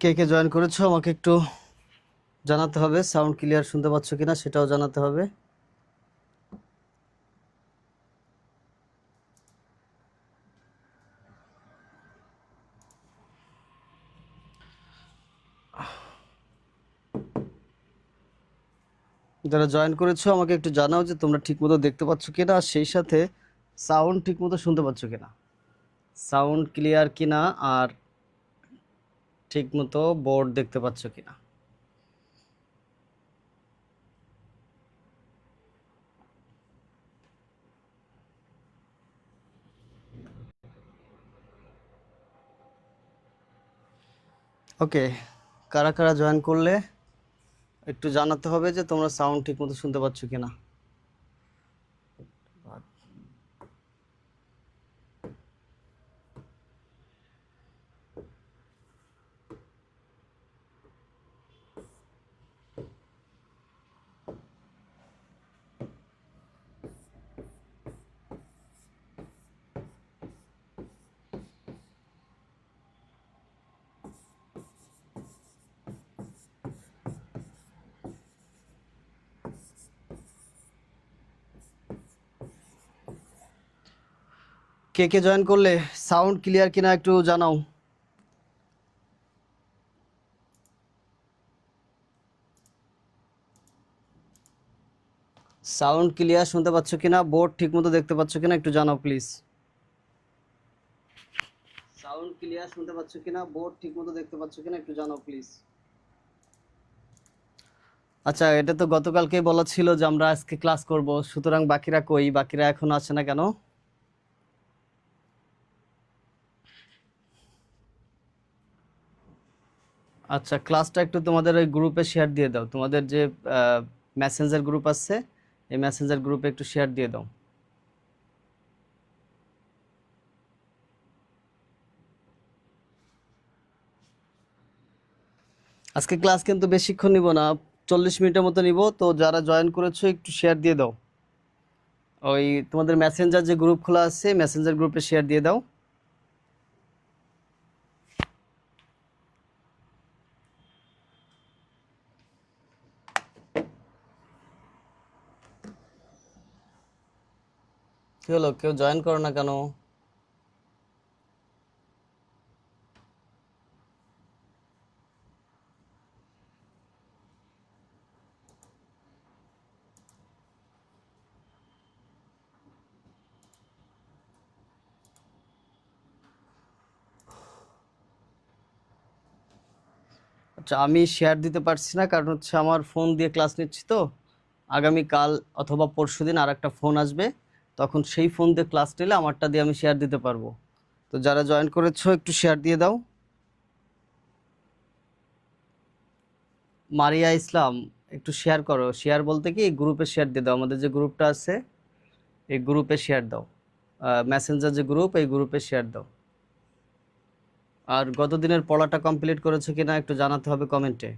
কে কে জয়েন করেছ, আমাকে একটু জানাতে হবে। সাউন্ড ক্লিয়ার শুনতে পাচ্ছ কিনা সেটাও জানাতে হবে। যারা জয়েন করেছ, আমাকে একটু জানাও যে তোমরা ঠিকমতো দেখতে পাচ্ছ কিনা, আর সেই সাথে সাউন্ড ঠিকমতো শুনতে পাচ্ছ কিনা। সাউন্ড ক্লিয়ার কিনা, আর ঠিকমতো বোর্ড দেখতে পাচ্ছ কিনা? ওকে কারা কারা জয়েন করলে একটু জানাতে হবে যে তোমরা সাউন্ড ঠিকমতো শুনতে পাচ্ছ কিনা। কে কে জয়েন করলে সাউন্ড ক্লিয়ার কিনা একটু জানাও। সাউন্ড ক্লিয়ার শুনতে পাচ্ছ কিনা বোর্ড ঠিকমতো দেখতে পাচ্ছ কিনা একটু জানাও প্লিজ সাউন্ড ক্লিয়ার শুনতে পাচ্ছ কিনা বোর্ড ঠিকমতো দেখতে পাচ্ছ কিনা একটু জানাও প্লিজ আচ্ছা এটা তো গতকালকেই বলা ছিল যে আমরা আজকে ক্লাস করব, সুতরাং বাকিরা কই? বাকিরা এখন আসে না কেন? আচ্ছা ক্লাসটা একটু তোমাদের ওই গ্রুপে শেয়ার দিয়ে দাও। তোমাদের যে মেসেঞ্জার গ্রুপ আছে এই মেসেঞ্জার গ্রুপে একটু শেয়ার দিয়ে দাও। আজকে ক্লাস কিন্তু বেশিক্ষণ নিব না, চল্লিশ মিনিটের মতো নিব। তো যারা জয়েন করেছ, একটু শেয়ার দিয়ে দাও। ওই তোমাদের মেসেঞ্জার যে গ্রুপ খোলা আছে মেসেঞ্জার গ্রুপে শেয়ার দিয়ে দাও। কি হলো? কেউ জয়েন করো না কেন? আচ্ছা আমি শেয়ার দিতে পারছি না, কারণ হচ্ছে আমার ফোন দিয়ে ক্লাস নিচ্ছি তো। আগামী কাল অথবা পরশুদিন আর একটা ফোন আসবে। তখন সেই ফোন দিয়ে ক্লাস নিলে আমারটা দিয়ে আমি শেয়ার দিতে পারব। তো যারা জয়েন করেছ, একটু শেয়ার দিয়ে দাও। মারিয়া ইসলাম, একটু শেয়ার করো। শেয়ার বলতে কি গ্রুপে শেয়ার দিয়ে দাও। আমাদের যে গ্রুপটা আছে, এই গ্রুপে শেয়ার দাও। মেসেঞ্জার যে গ্রুপ এই গ্রুপে শেয়ার দাও। আর গত দিনের পড়াটা কমপ্লিট করেছ কিনা একটু জানাতে হবে কমেন্টে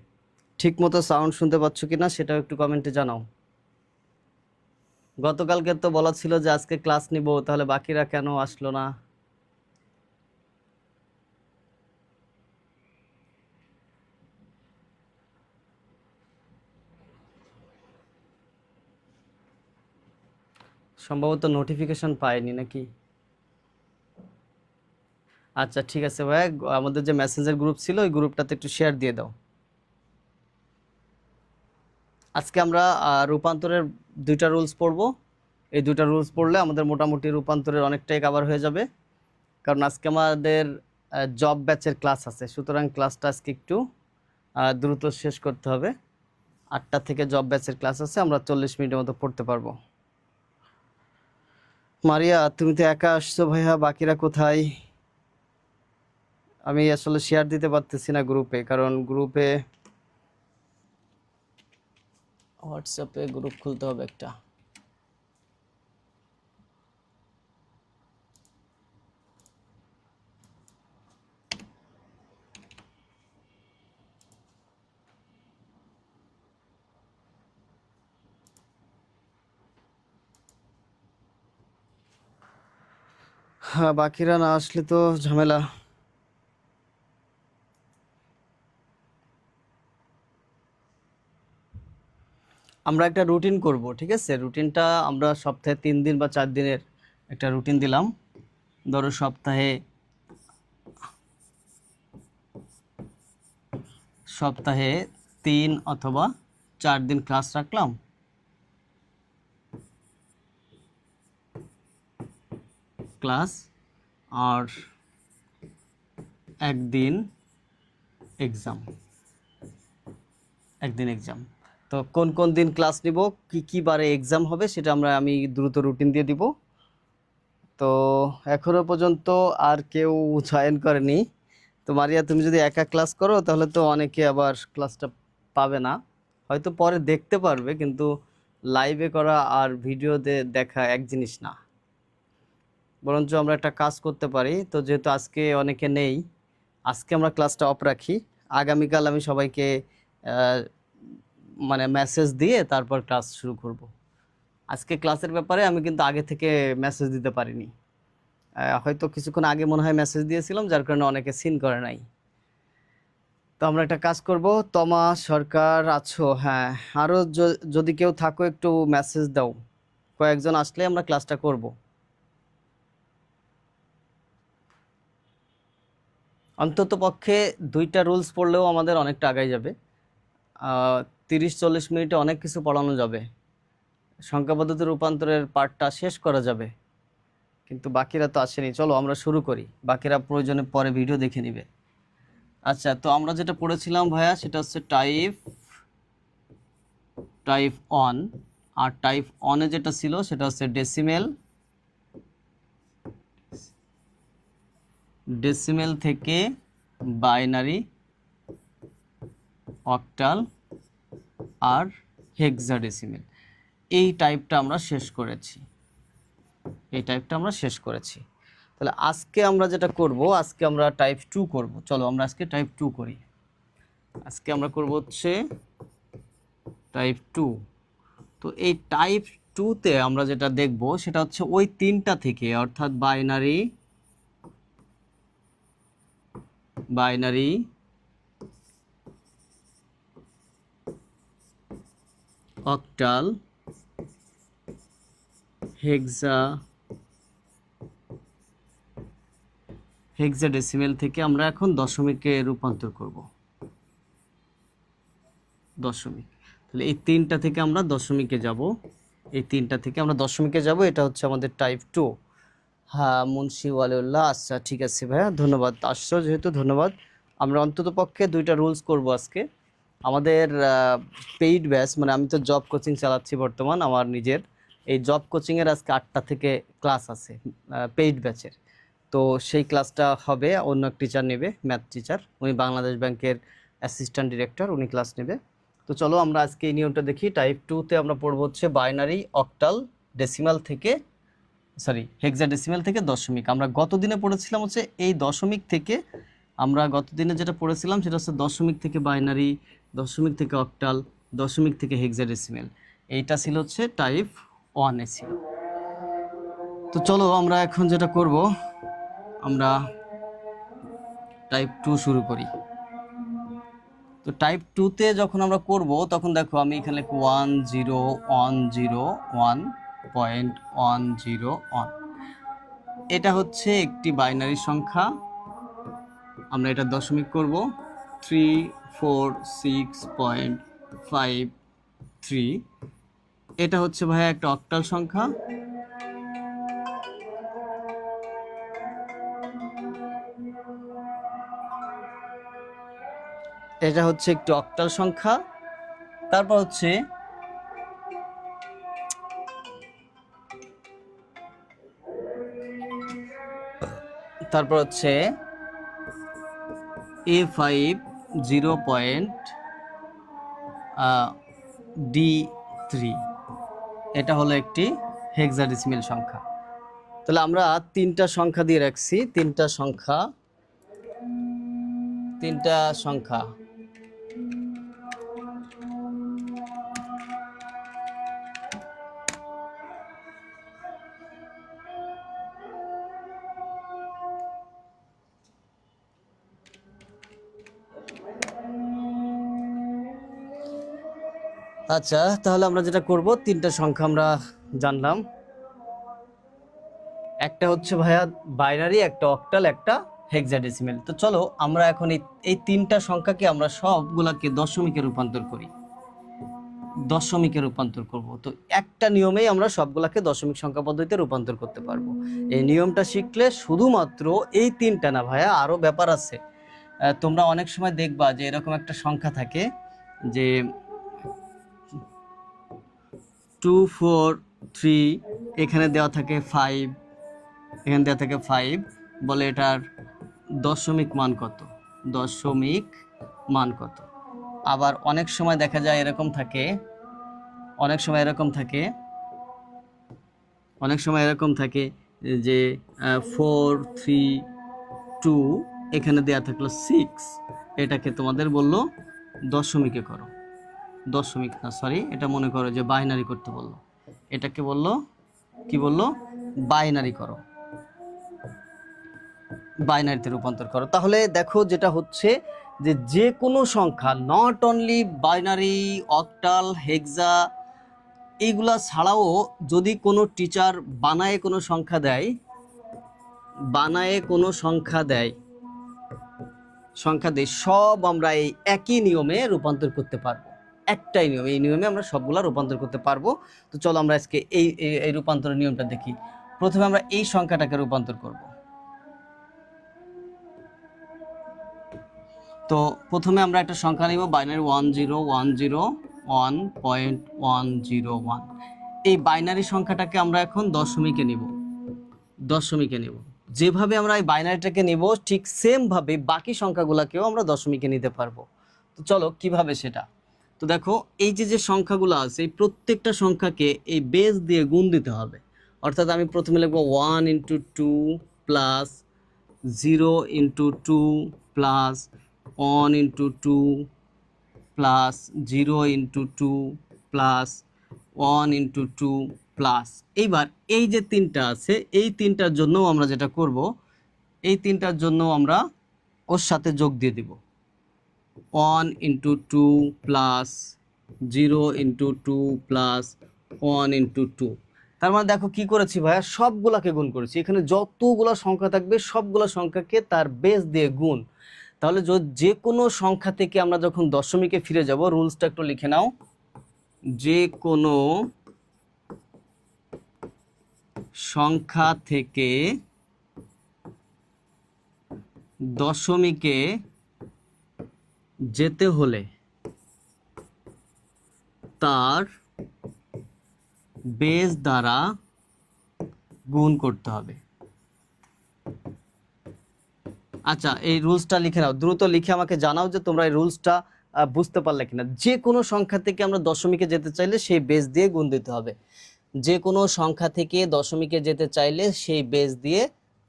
ঠিক মতো সাউন্ড শুনতে পাচ্ছ কিনা, সেটাও একটু কমেন্টে জানাও। গতকালকে তো বলা ছিল যে আজকে ক্লাস নিব, তাহলে বাকিরা কেন আসলো না? সম্ভবত নোটিফিকেশন পায়নি নাকি? আচ্ছা ঠিক আছে ভাই, আমাদের যে মেসেঞ্জার গ্রুপ ছিল, ওই গ্রুপটাতে একটু শেয়ার দিয়ে দাও। আজকে আমরা রূপান্তরের দুইটা রুলস পড়ব। এই দুইটা রুলস পড়লে আমাদের মোটামুটি রূপান্তরের অনেকটাই কভার হয়ে যাবে। কারণ আজকে আমাদের জব ব্যাচের ক্লাস আছে। সুতরাং ক্লাসটা আজকে একটু দ্রুত শেষ করতে হবে। আটটা থেকে জব ব্যাচের ক্লাস আছে, আমরা চল্লিশ মিনিটের মতো পড়তে পারব। মারিয়া, তুমি তো একা আসছো ভাইয়া, বাকিরা কোথায়? আমি আসলে শেয়ার দিতে পারতেছি না গ্রুপে কারণ গ্রুপে হোয়াটসঅ্যাপে গ্রুপ খুলতে হবে একটা। হ্যাঁ বাকিরা না আসলে তো ঝামেলা। আমরা একটা রুটিন করব, ঠিক আছে? রুটিনটা আমরা সপ্তাহে তিন দিন বা চার দিনের একটা রুটিন দিলাম। ধরো সপ্তাহে সপ্তাহে তিন অথবা চার দিন ক্লাস রাখলাম। ক্লাস আর একদিন এক্সাম একদিন এক্সাম তো কোন কোন দিন ক্লাস নিব? কি কি বারে এক্সাম হবে সেটা আমরা আমি দ্রুত রুটিন দিয়ে দিব। তো এখনও পর্যন্ত আর কেউ জয়েন করেনি। তো মারিয়া, তুমি যদি একা ক্লাস করো, তাহলে তো অনেকে আবার ক্লাসটা পাবে না। হয়তো পরে দেখতে পারবে, কিন্তু লাইভে করা আর ভিডিওতে দেখা এক জিনিস না। বরঞ্চ আমরা একটা কাজ করতে পারি। তো যেহেতু আজকে অনেকে নেই, আজকে আমরা ক্লাসটা অফ রাখি। আগামীকাল আমি সবাইকে মানে মেসেজ দিয়ে তারপর ক্লাস শুরু করব। আজকে ক্লাসের ব্যাপারে আমি কিন্তু আগে থেকে মেসেজ দিতে পারিনি। হয়তো কিছুক্ষণ আগে মনে হয় মেসেজ দিয়েছিলাম, যার কারণে অনেকে সিন করে নাই। তো আমরা একটা কাজ করব। তমা সরকার আছো? হ্যাঁ। আরও যদি কেউ থাকো, একটু মেসেজ দাও। কয়েকজন আসলে আমরা ক্লাসটা করব। অন্তত পক্ষে দুইটা রুলস পড়লেও আমাদের অনেকটা আগাই যাবে। তিরিশ চল্লিশ মিনিটে অনেক কিছু পড়ানো যাবে। সংখ্যা পদ্ধতি রূপান্তরের পার্টটা শেষ করা যাবে। কিন্তু বাকিরা তো আসেনি। চলো আমরা শুরু করি। বাকিরা প্রয়োজনে পরে ভিডিও দেখে নিবে। আচ্ছা তো আমরা যেটা পড়েছিলাম ভাইয়া, সেটা হচ্ছে টাইপ টাইপ অন আর টাইপ অনে যেটা ছিল, সেটা হচ্ছে ডেসিমেল ডেসিমেল থেকে বাইনারি অক্টাল আর হেক্সাডেসিমেল এই টাইপটা আমরা শেষ করেছি। এই টাইপটা আমরা শেষ করেছি। তাহলে আজকে আমরা যেটা করব, আজকে আমরা টাইপ টু করব। চলো আমরা আজকে টাইপ টু করি। আজকে আমরা করব হচ্ছে টাইপ টু তো এই টাইপ টুতে আমরা যেটা দেখব, সেটা হচ্ছে ওই তিনটা থেকে, অর্থাৎ binary binary octal, hexa, hexadecimal থেকে আমরা এখন দশমিকে রূপান্তর করব। দশমিক। তাহলে এই তিনটা থেকে আমরা দশমিকে যাব। এই তিনটা থেকে আমরা দশমিকে যাব, এটা হচ্ছে আমাদের টাইপ টু হ্যাঁ মুন্সি, ওয়ালিউল্লাহ আচ্ছা ঠিক আছে ভাইয়া, ধন্যবাদ। আসছো যেহেতু ধন্যবাদ। আমরা অন্তত পক্ষে দুইটা রুলস করব আজকে। আমাদের পেইড ব্যাচ মানে আমি তো জব কোচিং চালাচ্ছি বর্তমান, আমার নিজের। এই জব কোচিংয়ের আজকে আটটা থেকে ক্লাস আছে পেইড ব্যাচের তো সেই ক্লাসটা হবে, অন্য এক টিচার নেবে ম্যাথ টিচার উনি বাংলাদেশ ব্যাংকের অ্যাসিস্ট্যান্ট ডিরেক্টর উনি ক্লাস নেবে। তো চলো আমরা আজকে এই নিয়মটা দেখি। টাইপ টুতে আমরা পড়ব হচ্ছে বাইনারি অক্টাল ডেসিমাল থেকে সরি হেক্সা ডেসিমাল থেকে দশমিক। আমরা গত দিনে পড়েছিলাম হচ্ছে এই দশমিক থেকে, আমরা গত দিনে যেটা পড়েছিলাম সেটা হচ্ছে দশমিক থেকে বাইনারি দশমিক থেকে অক্টাল, দশমিক থেকে হেক্সাডেসিমাল। এইটা ছিল হচ্ছে টাইপ ওয়ানে ছিল। তো চলো আমরা এখন যেটা করব, আমরা টাইপ টু শুরু করি। তো টাইপ টুতে যখন আমরা করব, তখন দেখো আমি এখানে one zero one zero one point one zero one এটা হচ্ছে একটি বাইনারি সংখ্যা। আমরা এটা দশমিক করব। Three four six point five three এটা হচ্ছে ভাইয়া একটা অক্টাল সংখ্যা। এটা হচ্ছে একটি অক্টাল সংখ্যা। তারপর হচ্ছে তারপর হচ্ছে A five zero point D three. এটা হলো একটি হেক্সাডেসিমেল সংখ্যা। তাহলে আমরা তিনটা সংখ্যা দিয়ে রাখছি, তিনটা সংখ্যা তিনটা সংখ্যা। আচ্ছা তাহলে আমরা যেটা করব, তিনটা সংখ্যা আমরা জানলাম। একটা হচ্ছে ভাইয়া বাইনারি একটা অক্টাল একটা হেক্সাডেসিমেল তো চলো, আমরা এখন এই এই তিনটা সংখ্যাকে আমরা সবগুলাকে দশমিকে রূপান্তর করি। দশমিকে রূপান্তর করব। তো একটা নিয়মেই আমরা সবগুলাকে দশমিক সংখ্যা পদ্ধতিতে রূপান্তর করতে পারব। এই নিয়মটা শিখলে শুধুমাত্র এই তিনটা না ভাইয়া আরও ব্যাপার আছে। তোমরা অনেক সময় দেখবা যে এরকম একটা সংখ্যা থাকে যে টু ফোর থ্রি এখানে দেওয়া থাকে ফাইভ এখানে দেওয়া থাকে ফাইভ বলে এটার দশমিক মান কত? দশমিক মান কত? আবার অনেক সময় দেখা যায় এরকম থাকে, অনেক সময় এরকম থাকে, অনেক সময় এরকম থাকে যে ফোর থ্রি টু এখানে দেওয়া থাকল সিক্স এটাকে তোমাদের বলল দশমিকে করো। দশমিক না সরি এটা মনে করো যে বাইনারি করতে বলল। এটাকে বলল, কি বলল? বাইনারি করো। বাইনারিতে রূপান্তর করো। তাহলে দেখো যেটা হচ্ছে যে যে কোনো সংখ্যা not only binary octal hexa এইগুলা ছাড়াও যদি কোনো টিচার বানায়ে কোনো সংখ্যা দেয়, বানায়ে কোনো সংখ্যা দেয় সংখ্যা দেয়, সব আমরা এই একই নিয়মে রূপান্তর করতে পারব। একটাই নিয়ম, এই নিয়মে আমরা সবগুলা রূপান্তর করতে পারব। তো চলো আমরা আজকে এই, এই- রূপান্তরের নিয়মটা দেখি। প্রথমে আমরা এই সংখ্যাটাকে রূপান্তর করব। তো প্রথমে আমরা একটা সংখ্যা নিব, binary one zero one zero, one point one zero one. এই বাইনারি সংখ্যাটাকে আমরা এখন দশমিকে নিব। দশমিকে নিব। যেভাবে আমরা এই বাইনারিটাকে নিব, ঠিক সেমভাবে বাকি সংখ্যাগুলোকেও আমরা দশমিকে নিতে পারব। তো চলো, কীভাবে সেটা? তো দেখো, এই যে যে সংখ্যাগুলো আছে, এই প্রত্যেকটা সংখ্যাকে এই বেস দিয়ে গুণ দিতে হবে। অর্থাৎ আমি প্রথমে লিখব one into two plus zero into two plus one into two plus zero into two plus one into two plus এইবার এই যে তিনটা আছে, এই তিনটার জন্য আমরা যেটা করব, এই তিনটার জন্য আমরা ওর সাথে যোগ দিয়ে দিব। One into two plus zero into two plus one into two তার মানে দেখো কি করেছি ভাইয়া? সবগুলাকে গুণ করেছি। এখানে যতগুলো সংখ্যা থাকবে, সবগুলো সংখ্যাকে তার বেস দিয়ে গুণ। তাহলে যে কোনো সংখ্যা থেকে আমরা যখন দশমিকে ফিরে যাব রুলসটা একটু লিখে নাও। যে কোনো সংখ্যা থেকে দশমিকে যেতে হলে তার বেস দ্বারা গুণ করতে হবে। আচ্ছা এই রুলসটা লিখে নাও। দ্রুত লিখে আমাকে জানাও যে তোমরা এই রুলসটা বুঝতে পারলে কিনা। যে কোনো সংখ্যা থেকে আমরা দশমিকে যেতে চাইলে সেই বেস দিয়ে গুণ দিতে হবে। যে কোনো সংখ্যা থেকে দশমিকে যেতে চাইলে সেই বেস দিয়ে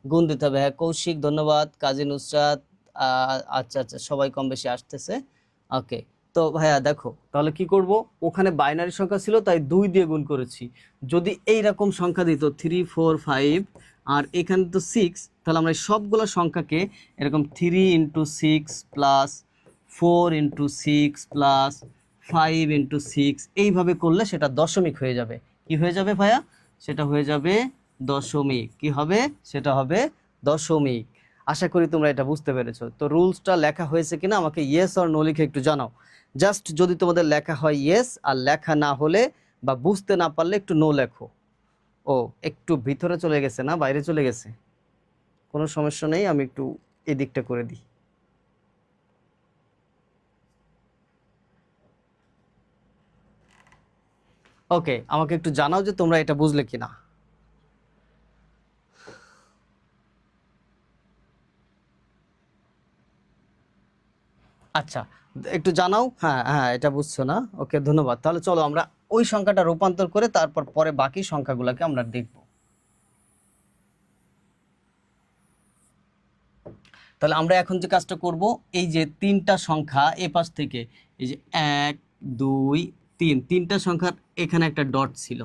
গুণ দিতে হবে। হ্যাঁ কৌশিক, ধন্যবাদ। কাজী নুসরাত আচ্ছা আচ্ছা সবাই কম বেশি আসতেছে। ওকে, তো ভাইয়া দেখো, তাহলে কি করব? ওখানে বাইনারি সংখ্যা ছিল, তাই দুই দিয়ে গুণ করেছি। যদি এই রকম সংখ্যা দিত থ্রি ফোর ফাইভ আর এখানে তো সিক্স তাহলে আমরা এই সবগুলো সংখ্যাকে এরকম three into six plus four into six plus five into six এইভাবে করলে সেটা দশমিক হয়ে যাবে। কি হয়ে যাবে ভাইয়া? সেটা হয়ে যাবে দশমিক। কি হবে? সেটা হবে দশমিক। আশা করি তোমরা এটা বুঝতে পেরেছ। তো রুলসটা লেখা হয়েছে কিনা আমাকে ইয়েস আর নো লিখে একটু জানাও। জাস্ট যদি তোমাদের লেখা হয় ইয়েস আর লেখা না হলে বা বুঝতে না পারলে একটু নো লেখো। ও, একটু ভিতরে চলে গেছে না? বাইরে চলে গেছে? কোনো সমস্যা নেই, আমি একটু এদিকটা করে দিই। ওকে আমাকে একটু জানাও যে তোমরা এটা বুঝলে কিনা। আচ্ছা। একটু জানাও। হ্যাঁ হ্যাঁ এটা বুঝছ না? ওকে, ধন্যবাদ। তাহলে চলো আমরা ওই সংখ্যাটা রূপান্তর করে তারপর পরে বাকি সংখ্যাগুলোকে আমরা দেখব। তাহলে আমরা এখন যে কাজটা করব, এই যে তিনটা সংখ্যা এ পাশ থেকে, এই যে এক, দুই, তিন, তিনটা সংখ্যার এখানে একটা ডট ছিল।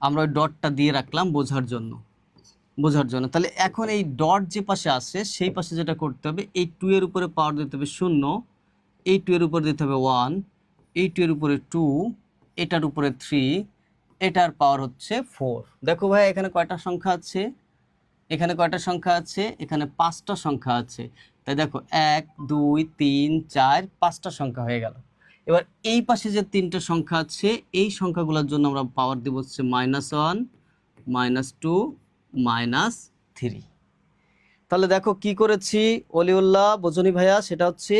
আমরা ওই ডটটা দিয়ে রাখলাম বোঝার জন্য। বোঝার জন্য। তাহলে এখন এই ডট যে পাশে আসছে সেই পাশে যেটা করতে হবে, এই টু এর উপরে পাওয়ার দিতে হবে শূন্য। এই টু এর উপরে দিতে হবে ওয়ান এই টু এর উপরে টু এটার উপরে থ্রি এটার পাওয়ার হচ্ছে ফোর দেখো ভাই, এখানে কয়টা সংখ্যা আছে? এখানে কয়টা সংখ্যা আছে? এখানে পাঁচটা সংখ্যা আছে। তাই দেখো, এক, দুই, তিন, চার, পাঁচটা সংখ্যা হয়ে গেল। এবার এই পাশে যে তিনটে সংখ্যা আছে, এই সংখ্যাগুলোর জন্য আমরা পাওয়ার দিব হচ্ছে minus one minus two minus three তাহলে দেখো কি করেছি, অলিউল্লাহ, বোঝনি ভাইয়া, সেটা হচ্ছে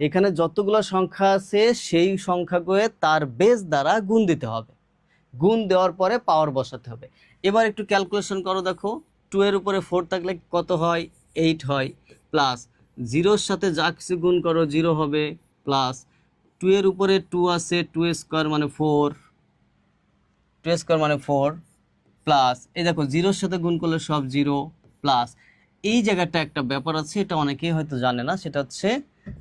এখানে যতগুলো সংখ্যা আছে, সেই সংখ্যাগুলো তার বেস দ্বারা গুণ দিতে হবে। গুণ দেওয়ার পরে পাওয়ার বসাতে হবে। এবার একটু ক্যালকুলেশন করো দেখো। টু এর উপরে ফোর থাকলে কত হয়? এইট হয়। প্লাস জিরোর সাথে যা কিছু গুণ করো জিরো হবে। প্লাস টু এর উপরে টু আছে টু স্কোয়ার মানে ফোর টু স্কোয়ার মানে ফোর প্লাস এই দেখো জিরোর সাথে গুণ করলে সব জিরো প্লাস এই জায়গাটা একটা ব্যাপার আছে, এটা অনেকেই হয়তো জানে না। সেটা হচ্ছে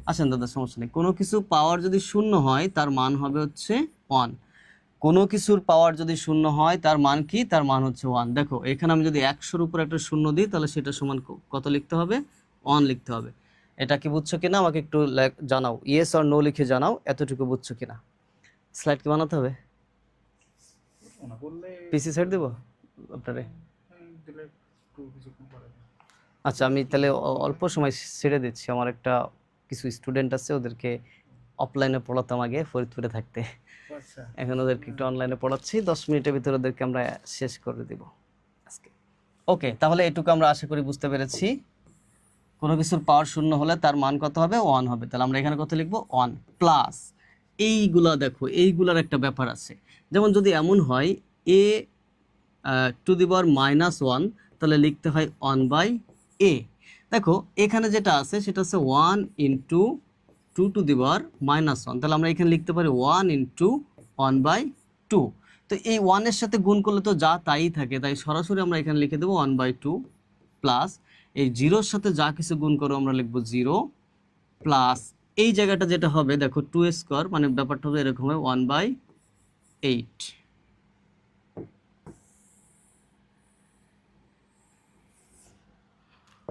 আসেন দাদা, সমস্যা নেই। কোনো কিছু পাওয়ার যদি শূন্য হয়, তার মান হবে হচ্ছে ওয়ান কোনো কিছুর পাওয়ার যদি শূন্য হয়, তার মান কি? তার মান হচ্ছে ওয়ান দেখো, এখানে আমি যদি একশোর উপর একটা শূন্য দিই, তাহলে সেটা সমান কত লিখতে হবে? ওয়ান লিখতে হবে। এটা কি বুঝছ কিনা? আমাকে একটু জানাও। ইয়েস আর নো লিখে জানাও, এতটুকু বুঝছ কিনা? স্লাইড কি বানাতে হবে? পিসি সাইড দেবো আপনারে? আচ্ছা আমি তাহলে অল্প সময় ছেড়ে দিচ্ছি। আমার একটা কিছু স্টুডেন্ট আছে ওদেরকে অফলাইনে পড়াতাম আগে ফরিদপুরে থাকতে। আচ্ছা। এখন ওদেরকে একটু অনলাইনে পড়াচ্ছি দশ মিনিটের ভিতরে ওদেরকে আমরা শেষ করে দিব আজকে। ওকে তাহলে এটুকু আমরা আশা করি বুঝতে পেরেছি। কোনো কিছুর পাওয়ার শূন্য হলে তার মান কত হবে? ওয়ান হবে। তাহলে আমরা এখানে কত লিখব? ওয়ান প্লাস এইগুলা দেখো এইগুলার একটা ব্যাপার আছে। যেমন যদি এমন হয় A to the power minus one তাহলে লিখতে হয় ওয়ান বাই এ দেখো, এখানে যেটা আছে সেটা হচ্ছে one into two to the power minus one তাহলে আমরা এখানে লিখতে পারি one into one by two তো এই ওয়ানের সাথে গুণ করলে তো যা তাই থাকে, তাই সরাসরি আমরা এখানে লিখে দেবো ওয়ান বাই টু প্লাস এই জিরোর সাথে যা কিছু গুণ করো আমরা লিখব জিরো প্লাস এই জায়গাটা যেটা হবে, দেখো টু স্কোয়ার মানে ব্যাপারটা হবে এরকম হবে one by eight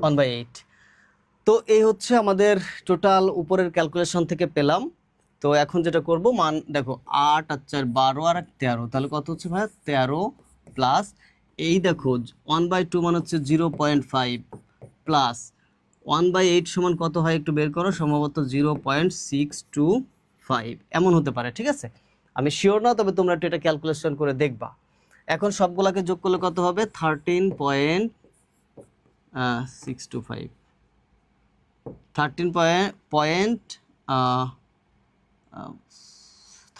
one by eight তো এই হচ্ছে আমাদের টোটাল উপরের ক্যালকুলেশন থেকে পেলাম। তো এখন যেটা করব, মান দেখো, আট আর চার বারো আর এক তেরো। তাহলে কত হচ্ছে ভাই তেরো প্লাস এই দেখো ওয়ান বাই টু মানে হচ্ছে zero point five plus one by eight সমান কত হয় একটু বের করো? সম্ভবত zero point six two five এমন হতে পারে, ঠিক আছে? আমি শিওর না, তবে তোমরা একটু এটা ক্যালকুলেশন করে দেখবা। এখন সবগুলাকে যোগ করলে কত হবে? Thirteen point six two five thirteen point point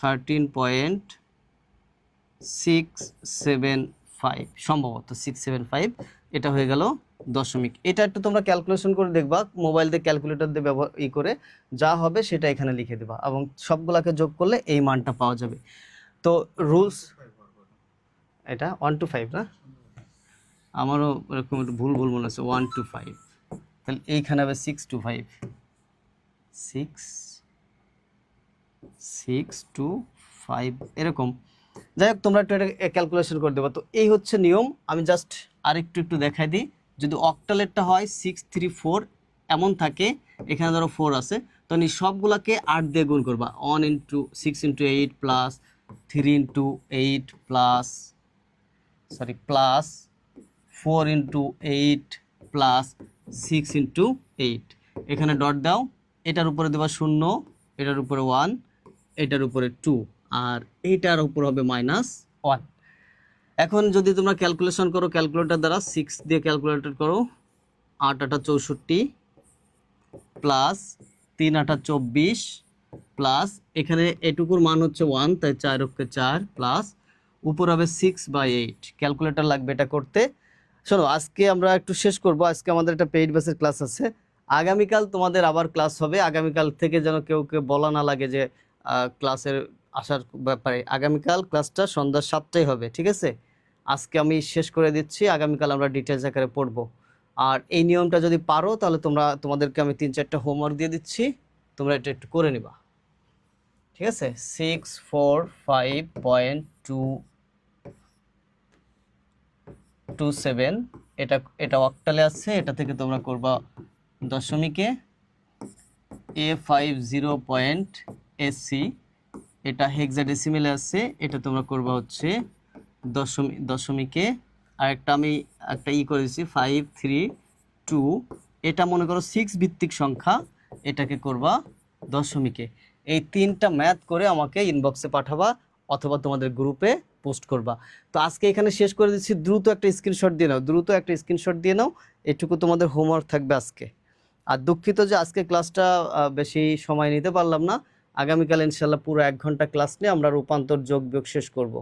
thirteen point six seven five সম্ভবত সিক্স সেভেন ফাইভ এটা হয়ে গেল দশমিক। এটা একটু তোমরা ক্যালকুলেশন করে দেখবা মোবাইল দিয়ে ক্যালকুলেটর দিয়ে ব্যবহার, ই করে যা হবে সেটা এখানে লিখে দেবা এবং সবগুলাকে যোগ করলে এই মানটা পাওয়া যাবে। তো রুলস এটা ওয়ান টু ফাইভ না? আমারও এরকম একটু ভুল ভুল মনে হচ্ছে ওয়ান টু ফাইভ তাহলে এইখানে হবে six two five six six two five এরকম। যাই হোক, তোমরা একটু এটা ক্যালকুলেশন করে দেবো। তো এই হচ্ছে নিয়ম। আমি জাস্ট আরেকটু একটু দেখাই দিই। যদি অক্টালেটটা হয় সিক্স থ্রি ফোর এমন থাকে, এখানে ধরো ফোর আছে, তখন এই সবগুলোকে আট দিয়ে গুণ করবা। One into six into eight plus three into eight plus sorry plus four into eight plus six into eight. এখানে ডট দাও, এটার উপরে দেবা শূন্য, এটার উপরে ওয়ান, এটার উপরে টু, আর এইটার উপর হবে মাইনাস ওয়ান। এখন যদি তোমরা ক্যালকুলেশন করো, ক্যালকুলেটর দ্বারা সিক্স দিয়ে ক্যালকুলেটর করো, আট আটা চৌষট্টি প্লাস তিন আটা চব্বিশ প্লাস এখানে এটুকুর মান হচ্ছে ওয়ান, তাই চার অক্ষে চার প্লাস, উপর হবে সিক্স বাই এইট। ক্যালকুলেটর লাগবে এটা করতে। শোনো, আজকে আমরা একটু শেষ করব। আজকে আমাদের একটা পেইড বেসের ক্লাস আছে। আগামীকাল তোমাদের আবার ক্লাস হবে। আগামীকাল থেকে যেন কেউ কেউ বলা না লাগে যে ক্লাসের আসার ব্যাপারে। আগামীকাল ক্লাসটা সন্ধ্যা সাতটায় হবে, ঠিক আছে? আজকে আমি শেষ করে দিচ্ছি। আগামীকাল আমরা ডিটেলস আকারে পড়ব। আর এই নিয়মটা যদি পারো, তাহলে তোমরা, তোমাদেরকে আমি তিন চারটা হোমওয়ার্ক দিয়ে দিচ্ছি। তোমরা এটা একটু করে নিবা। ঠিক আছে? Six four five point two two seven এটা এটা অক্টালে আছে, এটা থেকে তোমরা করবা দশমিকে A five zero point A C হেক্সাডেসিমেলে আছে, এটা তোমরা করবা হচ্ছে দশমিক দশমিকে আর একটা আমি, একটা ই করেছি ফাইভ থ্রি টু এটা মনে করো সিক্স ভিত্তিক সংখ্যা, এটাকে করবা দশমিকে। এই তিনটা ম্যাথ করে আমাকে ইনবক্সে পাঠাবা, অথবা তোমাদের গ্রুপে পোস্ট করবা। তো আজকে এখানে শেষ করে দিচ্ছি, দ্রুত একটা স্ক্রিনশট দিয়ে নাও, দ্রুত একটা স্ক্রিনশট দিয়ে নাও, এটুকু তোমাদের হোমওয়ার্ক থাকবে আজকে। আর দুঃখিত যে আজকে ক্লাসটা বেশি সময় নিতে পারলাম না, আগামীকাল ইনশাল্লাহ পুরো এক ঘণ্টা ক্লাস নিয়ে আমরা রূপান্তর যোগ বিয়োগ শেষ করব।